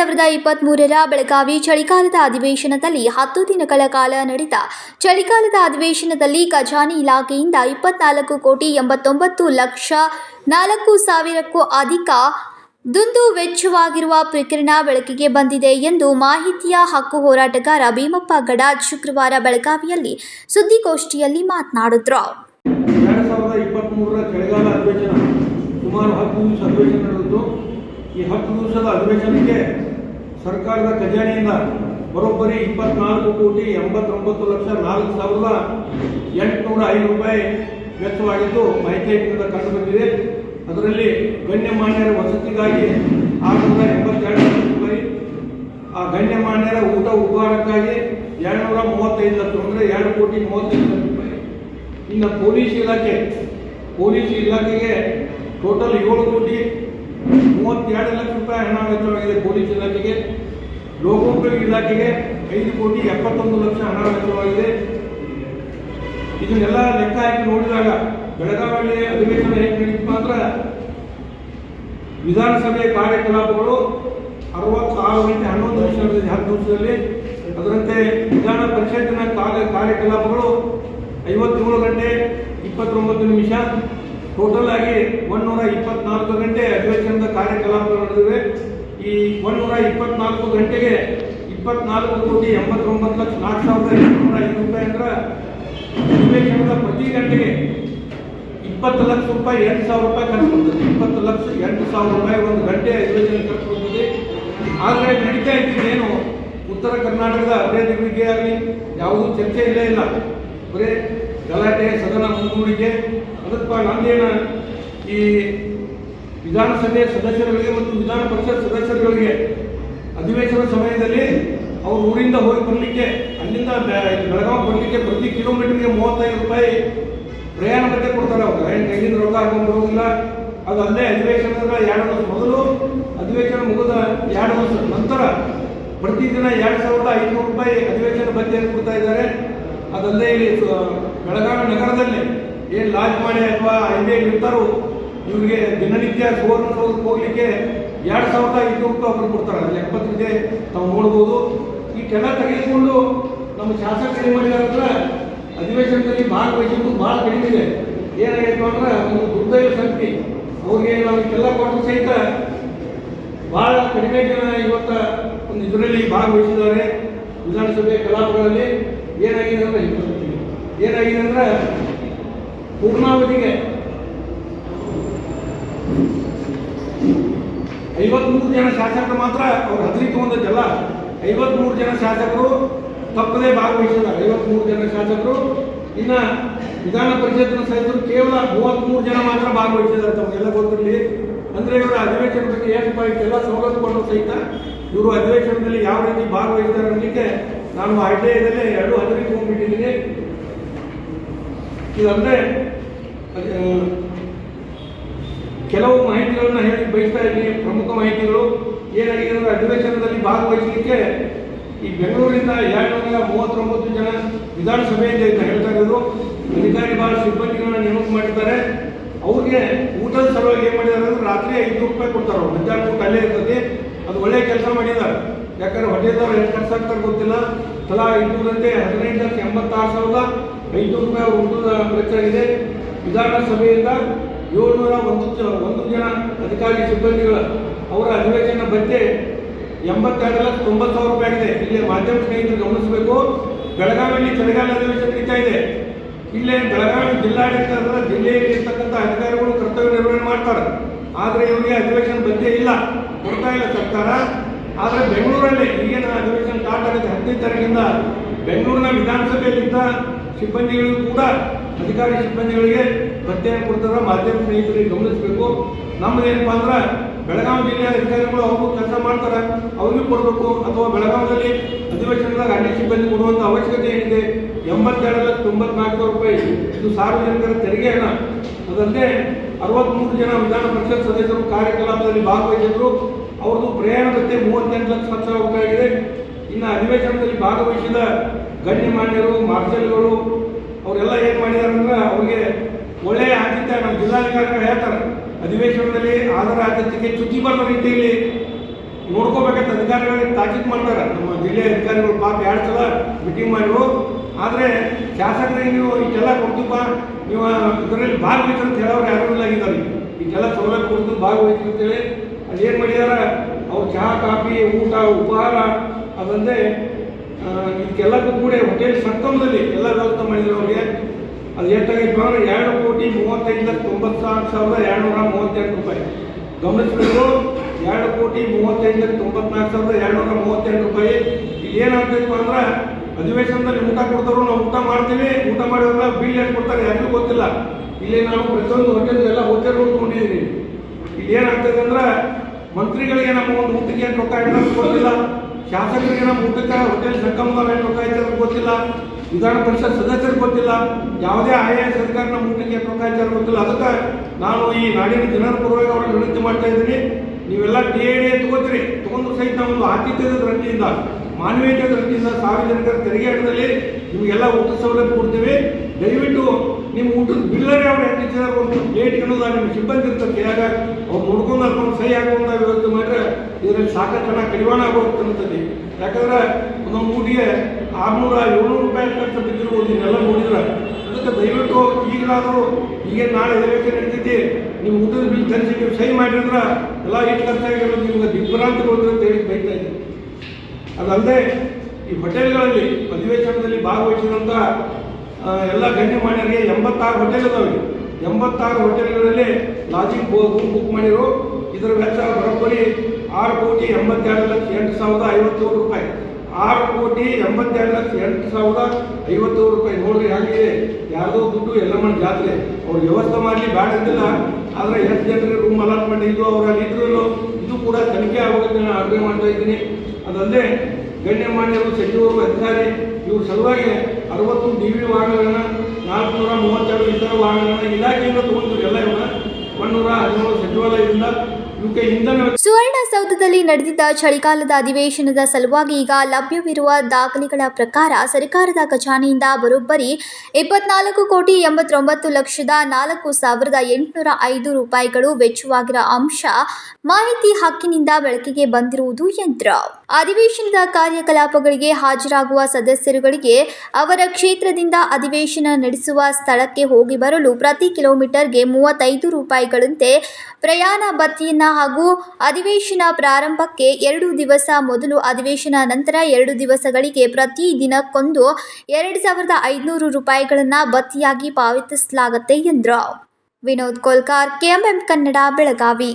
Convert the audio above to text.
ಸಾವಿರದ ಇಪ್ಪತ್ತ್ಮೂರರ ಬೆಳಗಾವಿ ಚಳಿಗಾಲದ ಅಧಿವೇಶನದಲ್ಲಿ ಹತ್ತು ದಿನಗಳ ಕಾಲ ನಡೆದ ಚಳಿಗಾಲದ ಅಧಿವೇಶನದಲ್ಲಿ ಖಜಾನೆ ಇಲಾಖೆಯಿಂದ ಇಪ್ಪತ್ನಾಲ್ಕು ಕೋಟಿ ಎಂಬತ್ತೊಂಬತ್ತು ಲಕ್ಷ ನಾಲ್ಕು ಸಾವಿರಕ್ಕೂ ಅಧಿಕ ದುಂದು ವೆಚ್ಚವಾಗಿರುವ ಪ್ರಕರಣ ಬೆಳಕಿಗೆ ಬಂದಿದೆ ಎಂದು ಮಾಹಿತಿಯ ಹಕ್ಕು ಹೋರಾಟಗಾರ ಭೀಮಪ್ಪ ಗಡಾಜ್ ಶುಕ್ರವಾರ ಬೆಳಗಾವಿಯಲ್ಲಿ ಸುದ್ದಿಗೋಷ್ಠಿಯಲ್ಲಿ ಮಾತನಾಡಿದ್ರು. ಸುಮಾರು ಹತ್ತು ದಿವಸ ಅಧಿವೇಶನ ನಡೆದಿದ್ದು, ಈ ಹತ್ತು ದಿವಸದ ಅಧಿವೇಶನಕ್ಕೆ ಸರ್ಕಾರದ ಖಜಾನೆಯಿಂದ ಬರೋಬ್ಬರಿ ಇಪ್ಪತ್ನಾಲ್ಕು ಕೋಟಿ ಎಂಬತ್ತೊಂಬತ್ತು ಲಕ್ಷ ನಾಲ್ಕು ಸಾವಿರದ ಎಂಟುನೂರ ಐದು ರೂಪಾಯಿ ವೆಚ್ಚವಾಗಿದ್ದು ಮಾಹಿತಿ ಕಂಡು ಕಂಡುಬಂದಿದೆ ಅದರಲ್ಲಿ ಗಣ್ಯಮಾನ್ಯರ ವಸತಿಗಾಗಿ ಆರುನೂರ ಎಂಬತ್ತೆರಡು ಲಕ್ಷ ರೂಪಾಯಿ. ಆ ಗಣ್ಯಮಾನ್ಯರ ಊಟ ಉಪಹಾರಕ್ಕಾಗಿ ಎರಡುನೂರ ಮೂವತ್ತೈದು ಲಕ್ಷ ಅಂದರೆ ಎರಡು ಕೋಟಿ ಮೂವತ್ತೈದು ಲಕ್ಷ ರೂಪಾಯಿ. ಇನ್ನು ಪೊಲೀಸ್ ಇಲಾಖೆ, ಪೊಲೀಸ್ ಇಲಾಖೆಗೆ ಟೋಟಲ್ ಏಳು ಕೋಟಿ ಮೂವತ್ತೆರಡು ಲಕ್ಷ ರೂಪಾಯಿ ಹಣ ವೆಚ್ಚವಾಗಿದೆ ಪೊಲೀಸ್ ಇಲಾಖೆಗೆ. ಲೋಕೋಪಯೋಗಿ ಇಲಾಖೆಗೆ ಐದು ಕೋಟಿ ಎಪ್ಪತ್ತೊಂದು ಲಕ್ಷ ಹಣ ವೆಚ್ಚವಾಗಿದೆ. ಇದನ್ನೆಲ್ಲ ಲೆಕ್ಕ ಹಾಕಿ ನೋಡಿದಾಗ ಬೆಳಗಾವಿ ಅಧಿವೇಶನ ಹೇಗೆ ನಡೀತು ಮಾತ್ರ ವಿಧಾನಸಭೆ ಕಾರ್ಯಕಲಾಪಗಳು ಅರವತ್ತಾರು ಗಂಟೆ ಹನ್ನೊಂದು ನಿಮಿಷ ನಡೆದಿದೆ ಹತ್ತು ನಿಮಿಷದಲ್ಲಿ, ಅದರಂತೆ ವಿಧಾನ ಪರಿಷತ್ತಿನ ಕಾರ್ಯ ಕಾರ್ಯಕಲಾಪಗಳು ಐವತ್ತೇಳು ಗಂಟೆ ಇಪ್ಪತ್ತೊಂಬತ್ತು ನಿಮಿಷ. ಟೋಟಲ್ ಆಗಿ ಒಂದೂರ ಇಪ್ಪತ್ನಾಲ್ಕು ಗಂಟೆ ಅಧಿವೇಶನದ ಕಾರ್ಯಕಲಾಪಗಳು ನಡೆದಿವೆ. ಈ ಒಂದೂರ ಇಪ್ಪತ್ನಾಲ್ಕು ಗಂಟೆಗೆ ಇಪ್ಪತ್ನಾಲ್ಕು ಕೋಟಿ ಎಂಬತ್ತೊಂಬತ್ತು ಲಕ್ಷ ನಾಲ್ಕು ಸಾವಿರದ ಎಂಟುನೂರ ಐದು ರೂಪಾಯಿ ಅಂದ್ರೆ ಅಧಿವೇಶನದ ಪ್ರತಿ ಗಂಟೆಗೆ ಇಪ್ಪತ್ತು ಲಕ್ಷ ರೂಪಾಯಿ, ಎಂಟು ಸಾವಿರ ರೂಪಾಯಿ ಖರ್ಚು ಬರ್ತದೆ. ಇಪ್ಪತ್ತು ಲಕ್ಷ, ಎಂಟು ಸಾವಿರ ರೂಪಾಯಿ ಒಂದು ಗಂಟೆ ಅಧಿವೇಶನ ಖರ್ಚು ಬರ್ತದೆ. ಆದರೆ ನಡೀತಾ ಇದ್ದೇನು ಉತ್ತರ ಕರ್ನಾಟಕದ ಅಭ್ಯರ್ಥಿಗಳಿಗೆ ಆಗಲಿ, ಯಾವುದೂ ಚರ್ಚೆ ಇಲ್ಲೇ ಇಲ್ಲ. ಬರೀ ಗಲಾಟೆ, ಸದನ ಮುಂದೂಡಿಕೆ ಅದಕ್ಕೆ ನಂದೇನ ಈ ವಿಧಾನಸಭೆ ಸದಸ್ಯರುಗಳಿಗೆ ಮತ್ತು ವಿಧಾನ ಪರಿಷತ್ ಸದಸ್ಯರುಗಳಿಗೆ ಅಧಿವೇಶನ ಸಮಯದಲ್ಲಿ ಅವ್ರ ಊರಿಂದ ಹೋಗಿ ಬರಲಿಕ್ಕೆ, ಅಲ್ಲಿಂದ ಬೆಳಗಾವಿ ಬರಲಿಕ್ಕೆ ಪ್ರತಿ ಕಿಲೋಮೀಟರ್ಗೆ ಮೂವತ್ತೈದು ರೂಪಾಯಿ ಪ್ರಯಾಣ ಬಟ್ಟೆ ಕೊಡ್ತಾರೆ ಅವ್ರು. ಏನು ಕೈಯಿಂದ ರೊಕ್ಕ ಹಾಕೊಂಡು ಹೋಗಿಲ್ಲ, ಅದು ಅಲ್ಲೇ ಅಧಿವೇಶನದ ಎರಡು ವರ್ಷ ಮೊದಲು ಅಧಿವೇಶನ ಮುಗಿದ ಎರಡು ವರ್ಷ ನಂತರ ಪ್ರತಿ ದಿನ ಎರಡು ಸಾವಿರದ ಐನೂರು ರೂಪಾಯಿ ಅಧಿವೇಶನ ಭತ್ಯೆಯನ್ನು ಕೊಡ್ತಾ ಇದ್ದಾರೆ. ಅದಲ್ಲದೆ ಇಲ್ಲಿ ಬೆಳಗಾವಿ ನಗರದಲ್ಲಿ ಏನು ಲಾಜ್ ಮಾಡಿ ಅಥವಾ ಐದೇ ಇರ್ತಾರೋ ಇವರಿಗೆ ದಿನನಿತ್ಯ ಸುವರ್ಣ ಹೋಗ್ಲಿಕ್ಕೆ ಎರಡು ಸಾವಿರದ ಇನ್ನೂರು ರೂಪಾಯಿ ಅವ್ರಿಗೆ ಕೊಡ್ತಾರೆ. ಅಲ್ಲಿ ಎಪ್ಪತ್ತಿದೆ ತಾವು ನೋಡ್ಬೋದು. ಈ ಕೆಲ ತೆಗೆದುಕೊಂಡು ನಮ್ಮ ಶಾಸಕರು ಏನು ಮಾಡಿದಾರ ಅಧಿವೇಶನದಲ್ಲಿ ಭಾಗವಹಿಸಿದ್ದು ಭಾಳ ಕಡಿಮೆ ಇದೆ. ಏನಾಗೈತೆ ಅಂದ್ರೆ ಒಂದು ದುರ್ದೈವ ಶಕ್ತಿ ಅವ್ರಿಗೆ ನಾವು ಕೊಟ್ಟರು ಕೊಟ್ಟು ಸಹಿತ ಭಾಳ ಕಡಿಮೆ ಜನ ಇವತ್ತ ಒಂದು ಇದರಲ್ಲಿ ಭಾಗವಹಿಸಿದ್ದಾರೆ. ವಿಧಾನಸಭೆ ಕಲಾಪಗಳಲ್ಲಿ ಏನಾಗಿದೆ ಅಂದ್ರೆ ಏನಾಗಿದೆ ಅಂದ್ರೆ ಪೂರ್ಣಾವಧಿಗೆ ಐವತ್ಮೂರು ಜನ ಶಾಸಕರು ಮಾತ್ರ ಅವ್ರು ಹದಿನೈದು ತಗೊಂಡದ್ದಲ್ಲ, ಐವತ್ಮೂರು ಜನ ಶಾಸಕರು ತಪ್ಪದೇ ಭಾಗವಹಿಸಿದ್ದಾರೆ. ಐವತ್ಮೂರು ಜನ ಶಾಸಕರು, ಇನ್ನು ವಿಧಾನ ಪರಿಷತ್ನ ಸದಸ್ಯರು ಕೇವಲ ಮೂವತ್ಮೂರು ಜನ ಮಾತ್ರ ಭಾಗವಹಿಸಿದ್ದಾರೆ ತಮಗೆಲ್ಲ ಗೊತ್ತಿರಲಿ. ಅಂದರೆ ಇವರ ಅಧಿವೇಶನ ಬಗ್ಗೆ ಪಾಯಿಂಟ್ ಎಲ್ಲ ಕೊಡೋ ಸಹಿತ ಇವರು ಅಧಿವೇಶನದಲ್ಲಿ ಯಾವ ರೀತಿ ಭಾಗವಹಿಸ್ತಾರೆ ಅನ್ನಲಿಕ್ಕೆ ನಾನು ಐ ಎರಡು ಹದಿನೈದು ತಗೊಂಡ್ಬಿಟ್ಟಿದ್ದೀನಿ. ಇದಂದರೆ ಕೆಲವು ಮಾಹಿತಿಗಳನ್ನು ಹೇಳಿ ಬಯಸ್ತಾ ಇದ್ದೀನಿ. ಪ್ರಮುಖ ಮಾಹಿತಿಗಳು ಏನಾಗಿದೆ ಅಂದ್ರೆ ಅಧಿವೇಶನದಲ್ಲಿ ಭಾಗವಹಿಸಲಿಕ್ಕೆ ಈ ಬೆಂಗಳೂರಿಂದ ಎರಡುನೂರ ಮೂವತ್ತೊಂಬತ್ತು ಜನ ವಿಧಾನಸಭೆಯಿಂದ ಅಂತ ಹೇಳ್ತಾ ಇರೋದು. ಅಧಿಕಾರಿ ಭಾಳ ಸಿಬ್ಬಂದಿಗಳನ್ನ ನೇಮಕ ಮಾಡಿದ್ದಾರೆ. ಅವ್ರಿಗೆ ಊಟದ ಸಲುವಾಗಿ ಏನು ಮಾಡಿದ್ದಾರೆ ಅಂದ್ರೆ ರಾತ್ರಿ ಐದು ರೂಪಾಯಿ ಕೊಡ್ತಾರೆ ಮಧ್ಯಾಹ್ನ ಊಟ ಅಲ್ಲೇ ಇರ್ತದೆ. ಅದು ಒಳ್ಳೆ ಕೆಲಸ ಮಾಡಿದ್ದಾರೆ. ಯಾಕಂದ್ರೆ ಹೊಟ್ಟೆದವ್ರು ಎಷ್ಟು ಖರ್ಚು ಆಗ್ತಾರೆ ಗೊತ್ತಿಲ್ಲ. ತಲಾ ಐದುನೂರಂತೆ ಹದಿನೆಂಟು ಲಕ್ಷ ಎಂಬತ್ತಾರು ಸಾವಿರದ ಐದು ರೂಪಾಯಿ ಊಟದ ಇದೆ ವಿಧಾನಸಭೆಯಿಂದ ಏಳ್ನೂರ ಒಂದು ಒಂದು ಜನ ಅಧಿಕಾರಿ ಸಿಬ್ಬಂದಿಗಳ ಅವರ ಅಧಿವೇಶನ ಭತ್ಯೆ ಎಂಬತ್ತೆರಡು ಲಕ್ಷ ತೊಂಬತ್ತು ಸಾವಿರ ರೂಪಾಯಿ ಆಗಿದೆ. ಇಲ್ಲಿ ಮಾಧ್ಯಮ ಸ್ನೇಹಿತರು ಗಮನಿಸಬೇಕು. ಬೆಳಗಾವಿಯಲ್ಲಿ ಚಳಿಗಾಲ ಅಧಿವೇಶನ ನಡೀತಾ ಇದೆ. ಇಲ್ಲೇ ಬೆಳಗಾವಿ ಜಿಲ್ಲಾಡಳಿತ ಅಂದ್ರೆ ಜಿಲ್ಲೆಯಲ್ಲಿ ಇರ್ತಕ್ಕಂಥ ಅಧಿಕಾರಿಗಳು ಕರ್ತವ್ಯ ನಿರ್ವಹಣೆ ಮಾಡ್ತಾರೆ. ಆದರೆ ಇವರಿಗೆ ಅಧಿವೇಶನ ಭತ್ಯೆ ಇಲ್ಲ. ಕೊಡ್ತಾ ಇಲ್ಲ ಸರ್ಕಾರ. ಆದರೆ ಬೆಂಗಳೂರಲ್ಲಿ ಈಗಿನ ಅಧಿವೇಶನ ಸ್ಟಾರ್ಟ್ ಆಗುತ್ತೆ ಹದಿನೈದು ತಾರೀಕಿಂದ. ಬೆಂಗಳೂರಿನ ವಿಧಾನಸಭೆಯಲ್ಲಿದ್ದ ಸಿಬ್ಬಂದಿಗಳಿಗೂ ಕೂಡ ಅಧಿಕಾರಿ ಸಿಬ್ಬಂದಿಗಳಿಗೆ ಭತ್ಯೆ ಕೊಡ್ತಾರ ಮಾಧ್ಯಮ ಸ್ನೇಹಿತರಿಗೆ ಗಮನಿಸಬೇಕು. ನಮ್ಮದೇನಪ್ಪ ಅಂದ್ರೆ, ಬೆಳಗಾವಿ ಜಿಲ್ಲೆಯ ಅಧಿಕಾರಿಗಳು ಅವರು ಕೆಲಸ ಮಾಡ್ತಾರೆ, ಅವ್ರಿಗೂ ಕೊಡಬೇಕು. ಅಥವಾ ಬೆಳಗಾವಿಯಲ್ಲಿ ಅಧಿವೇಶನದಾಗ ಅಡ್ಡಿ ಸಿಬ್ಬಂದಿ ಕೊಡುವಂಥ ಅವಶ್ಯಕತೆ ಏನಿದೆ? ಎಂಬತ್ತೆರಡು ಲಕ್ಷ ತೊಂಬತ್ನಾಲ್ಕು ಸಾವಿರ ರೂಪಾಯಿ. ಇದು ಸಾರ್ವಜನಿಕರ ತೆರಿಗೆ ಹಣ. ಅದಲ್ಲದೆ ಅರವತ್ಮೂರು ಜನ ವಿಧಾನ ಪರಿಷತ್ ಸದಸ್ಯರು ಕಾರ್ಯಕಲಾಪದಲ್ಲಿ ಭಾಗವಹಿಸಿದ್ರು. ಅವ್ರದ್ದು ಪ್ರಯಾಣ ಭತ್ಯೆ ಮೂವತ್ತೆಂಟು ಲಕ್ಷ ಸಾವಿರ ರೂಪಾಯಿ ಆಗಿದೆ. ಇನ್ನು ಅಧಿವೇಶನದಲ್ಲಿ ಭಾಗವಹಿಸಿದ ಗಣ್ಯಮಾನ್ಯರು, ಮಾರ್ಷಲ್ಗಳು ಅವರೆಲ್ಲ ಏನು ಮಾಡಿದ್ದಾರೆ ಅಂದ್ರೆ ಅವ್ರಿಗೆ ಒಳ್ಳೆಯ ಆತಿಥ್ಯ, ನಮ್ಮ ಜಿಲ್ಲಾಧಿಕಾರಿಗಳು ಹೇಳ್ತಾರೆ. ಅಧಿವೇಶನದಲ್ಲಿ ಆಧಾರ ಆತಿಥ್ಯಕ್ಕೆ ಚ್ಯುತಿ ಬರೋ ರೀತಿಯಲ್ಲಿ ನೋಡ್ಕೋಬೇಕಂತ ಅಧಿಕಾರಿಗಳಿಗೆ ತಾಕೀತು ಮಾಡ್ತಾರೆ. ನಮ್ಮ ಜಿಲ್ಲೆಯ ಅಧಿಕಾರಿಗಳು ಪಾಪ ಎರಡು ಸಲ ಮೀಟಿಂಗ್ ಮಾಡಿದ್ರು. ಆದರೆ ಶಾಸಕರಿಗೆ ನೀವು ಇಷ್ಟೆಲ್ಲ ಕೊಡ್ತೀಪ್ಪ, ನೀವು ಇದರಲ್ಲಿ ಭಾಗವಹಿಸಿ ಅಂತ ಹೇಳೋರು ಯಾರು ಇಲ್ಲ ಆಗಿದ್ದಾರೆ. ಇಷ್ಟೆಲ್ಲ ಸೌಲಭ್ಯ ಕೊಡ್ತು ಭಾಗವಹಿಸಿ ಅಂತೇಳಿ ಏನು ಮಾಡಿದಾರ ಅವ್ರು ಚಹಾ, ಕಾಫಿ, ಊಟ, ಉಪಹಾರ, ಅದಲ್ಲದೆ ಇದಕ್ಕೆಲ್ಲಕ್ಕೂ ಕೂಡ ಹೋಟೆಲ್ ಸಂಕಮದಲ್ಲಿ ಎಲ್ಲ ವ್ಯವಸ್ಥೆ ಮಾಡಿದ್ರು ಅವ್ರಿಗೆ. ಅದು ಎಷ್ಟಾಗಿತ್ತು ಅಂದ್ರೆ ಎರಡು ಕೋಟಿ ಮೂವತ್ತೈದು ಲಕ್ಷ ತೊಂಬತ್ತಾರು ಸಾವಿರದ ಎರಡುನೂರ ಮೂವತ್ತೆಂಟು ರೂಪಾಯಿ. ಗಮನಿಸಬೇಕು, ಎರಡು ಕೋಟಿ ಮೂವತ್ತೈದು ಲಕ್ಷ ತೊಂಬತ್ನಾಲ್ಕು ಸಾವಿರದ ಎರಡುನೂರ ಮೂವತ್ತೆಂಟು ರೂಪಾಯಿ. ಏನಾಗ್ತೈತೆ ಅಂದ್ರೆ ಅಧಿವೇಶನದಲ್ಲಿ ಊಟ ಕೊಡ್ತಾರೋ ನಾವು ಊಟ ಮಾಡ್ತೀವಿ, ಊಟ ಮಾಡಿದ್ರೆ ಬಿಲ್ ಏನು ಕೊಡ್ತಾರೆ ಯಾರಿಗೂ ಗೊತ್ತಿಲ್ಲ. ಇಲ್ಲಿ ನಾವು ಪ್ರತಿಯೊಂದು ಹೋಟೆಲ್ ಎಲ್ಲ ಹೋಟೆಲ್ ಇಲ್ಲಿ ಏನಾಗ್ತದೆ ಅಂದ್ರೆ ಮಂತ್ರಿಗಳಿಗೆ ನಮ್ಮ ಒಂದು ಊಟಕ್ಕೆ ಏನು ರೊಕ್ಕ ಇಡೋದು ಗೊತ್ತಿಲ್ಲ ಶಾಸಕರಿಗೆ ನಮ್ಮ ಊಟಕ್ಕೆ ಹೋಟೆಲ್ ಸಂಗಮದವ್ರು ಏನು ಗೊತ್ತಿಲ್ಲ, ವಿಧಾನ ಪರಿಷತ್ ಸದಸ್ಯರಿಗೆ ಗೊತ್ತಿಲ್ಲ, ಯಾವುದೇ ಐ ಎ ಎಸ್ ಅಧಿಕಾರ ನಮ್ಮ ಊಟಕ್ಕೆ ಏನು ರೊಕ್ಕ ಗೊತ್ತಿಲ್ಲ. ಅದಕ್ಕೆ ನಾನು ಈ ನಾಡಿನ ಜನರ ಪರವಾಗಿ ಅವರನ್ನು ವಿನಂತಿ ಮಾಡ್ತಾ ಇದ್ದೀನಿ. ನೀವೆಲ್ಲ ಡಿ ಎ ಡಿ ತಗೋತೀರಿ. ತಗೊಂಡು ಸಹಿತ ಒಂದು ಆತಿಥ್ಯದ ದೃಷ್ಟಿಯಿಂದ ಮಾನವೀಯತೆ ದೃಷ್ಟಿಯಿಂದ ಸಾರ್ವಜನಿಕರ ತೆರಿಗೆ ಹಣದಲ್ಲಿ ನಿಮಗೆಲ್ಲ ಊಟ ಸೌಲಭ್ಯ ಕೊಡ್ತೀವಿ. ದಯವಿಟ್ಟು ನಿಮ್ಮ ಊಟದ ಬಿಲ್ಲರಿ ಅವ್ರು ಹೆಚ್ಚಿದ್ದಾರೆ ಒಂದು ಪ್ಲೇಟ್ ಇಡೋದ ನಿಮ್ಮ ಸಿಬ್ಬಂದಿ ಇರ್ತದೆ ಕೈಯಾಗ ಅವ್ರು ನೋಡ್ಕೊಂಡು ಹಾಕೊಂಡು ಸಹಿ ಹಾಕೊಂಡ ವ್ಯವಸ್ಥೆ ಮಾಡಿದ್ರೆ ಇದರಲ್ಲಿ ಸಾಕಷ್ಟು ಹಣ ಕಡಿವಾಣ ಆಗೋಗ್ತಿರ್ತದೆ ಯಾಕಂದ್ರೆ ಒಂದೊಂದು ಊಟಿಗೆ ಆರ್ನೂರ ಏಳ್ನೂರು ರೂಪಾಯಿ ಖರ್ಚು ಬಿದ್ದಿರ್ಬೋದು ಇದನ್ನೆಲ್ಲ ನೋಡಿದ್ರೆ. ಅದಕ್ಕೆ ದಯವಿಟ್ಟು ಈಗಲಾದರೂ ಈಗ ನಾಳೆ ಎಲೆಕ್ಷನ್ ನಡೀತೈತಿ, ನಿಮ್ಮ ಊಟದ ಬಿಲ್ ತರಿಸಿ ನೀವು ಸಹಿ ಮಾಡಿದ್ರೆ ಎಲ್ಲ ಎಷ್ಟು ಖರ್ಚಾಗಿರೋದು ನಿಮ್ಗೆ ದಿಗ್ಭ್ರಾಂತಿಗೊಳ್ತೀರಿ ಅಂತ ಹೇಳಿ ಬೈತಾ ಇದ್ದೀನಿ. ಅದಲ್ಲದೆ ಈ ಹೋಟೆಲ್ಗಳಲ್ಲಿ ಅಧಿವೇಶನದಲ್ಲಿ ಭಾಗವಹಿಸಿದಂಥ ಎಲ್ಲ ಗಣ್ಯಮಾನ್ಯರಿಗೆ ಎಂಬತ್ತಾರು ಹೋಟೆಲ್ ಇದಾವೆ ಎಂಬತ್ತಾರು ಹೋಟೆಲ್ಗಳಲ್ಲಿ ಲಾಜಿಂಗ್ ರೂಮ್ ಬುಕ್ ಮಾಡಿರು ಇದರ ವೆಚ್ಚ ಬರೋಬ್ಬರಿ ಆರು ಕೋಟಿ ಎಂಬತ್ತೆರಡು ಲಕ್ಷ ಎಂಟು ಸಾವಿರದ ಐವತ್ತೇಳು ರೂಪಾಯಿ. ಆರು ಕೋಟಿ ಎಂಬತ್ತೆರಡು ಲಕ್ಷ ಎಂಟು ಸಾವಿರದ ಐವತ್ತೇಳು ರೂಪಾಯಿ. ನೋಡ್ರಿ ಹಾಗೆ ಯಾರ್ದೋ ದುಡ್ಡು ಎಲ್ಲ ಮಾಡಿ ಜಾತ್ರೆ. ಅವ್ರು ವ್ಯವಸ್ಥೆ ಮಾಡಲಿ ಬ್ಯಾಡ ಅಂತಿಲ್ಲ ಆದರೆ ಎಷ್ಟು ಜನರಿಗೆ ರೂಮ್ ಅಲಾಟ್ಮೆಂಟ್ ಇದು, ಅವರ ಇದ್ರೂ ಇದು ಕೂಡ ತನಿಖೆ ಆಗೋದಕ್ಕೆ ನಾನು ಆಗ್ರಹ ಮಾಡ್ತಾ ಇದ್ದೀನಿ. ಅದಲ್ಲದೆ ಗಣ್ಯಮಾನ್ಯರು ಸಚಿವರು, ಅಧಿಕಾರಿ, ಇವ್ರ ಸಲುವಾಗಿ ಅರವತ್ತು ಡಿ ವಿ ವಾಹನಗಳನ್ನ, ನಾಲ್ಕುನೂರ ಮೂವತ್ತೆರಡು ಇತರ ವಾಹನಗಳನ್ನ ಇಲಾಖೆಯಿಂದ ತಗೊಂಡ್ರು ಎಲ್ಲ ಇವನ್ನ ಒನ್ನೂರ ಹದಿನೇಳು ಸಚಿವಾಲಯದಿಂದ ಸುವರ್ಣಸೌಧದಲ್ಲಿ ನಡೆದಿದ್ದ ಚಳಿಗಾಲದ ಅಧಿವೇಶನದ ಸಲುವಾಗಿ ಈಗ ಲಭ್ಯವಿರುವ ದಾಖಲೆಗಳ ಪ್ರಕಾರ ಸರ್ಕಾರದ ಖಜಾನೆಯಿಂದ ಬರೋಬ್ಬರಿ ಇಪ್ಪತ್ನಾಲ್ಕು ಕೋಟಿ ಎಂಬತ್ತೊಂಬತ್ತು ಲಕ್ಷದ ನಾಲ್ಕು ಸಾವಿರದ ಎಂಟುನೂರ ಐದು ರೂಪಾಯಿಗಳು ವೆಚ್ಚವಾಗಿರುವ ಅಂಶ ಮಾಹಿತಿ ಹಕ್ಕಿನಿಂದ ಬೆಳಕಿಗೆ ಬಂದಿರುವುದು ಯಂತ್ರ. ಅಧಿವೇಶನದ ಕಾರ್ಯಕಲಾಪಗಳಿಗೆ ಹಾಜರಾಗುವ ಸದಸ್ಯರುಗಳಿಗೆ ಅವರ ಕ್ಷೇತ್ರದಿಂದ ಅಧಿವೇಶನ ನಡೆಸುವ ಸ್ಥಳಕ್ಕೆ ಹೋಗಿ ಬರಲು ಪ್ರತಿ ಕಿಲೋಮೀಟರ್ಗೆ ಮೂವತ್ತೈದು ರೂಪಾಯಿಗಳಂತೆ ಪ್ರಯಾಣ ಭತ್ಯೆಯನ್ನ ಹಾಗೂ ಅಧಿವೇಶನ ಪ್ರಾರಂಭಕ್ಕೆ ಎರಡು ದಿವಸ ಮೊದಲು ಅಧಿವೇಶನ ನಂತರ ಎರಡು ದಿವಸಗಳಿಗೆ ಪ್ರತಿ ದಿನಕ್ಕೊಂದು ಎರಡು ಸಾವಿರದ ಐದುನೂರು ರೂಪಾಯಿಗಳನ್ನು ಬತ್ತಿಯಾಗಿ ಪಾವತಿಸಲಾಗುತ್ತೆ ಎಂದರು. ವಿನೋದ್ ಕೋಲ್ಕಾರ್, ಕೆಎಂಎಂ ಕನ್ನಡ, ಬೆಳಗಾವಿ.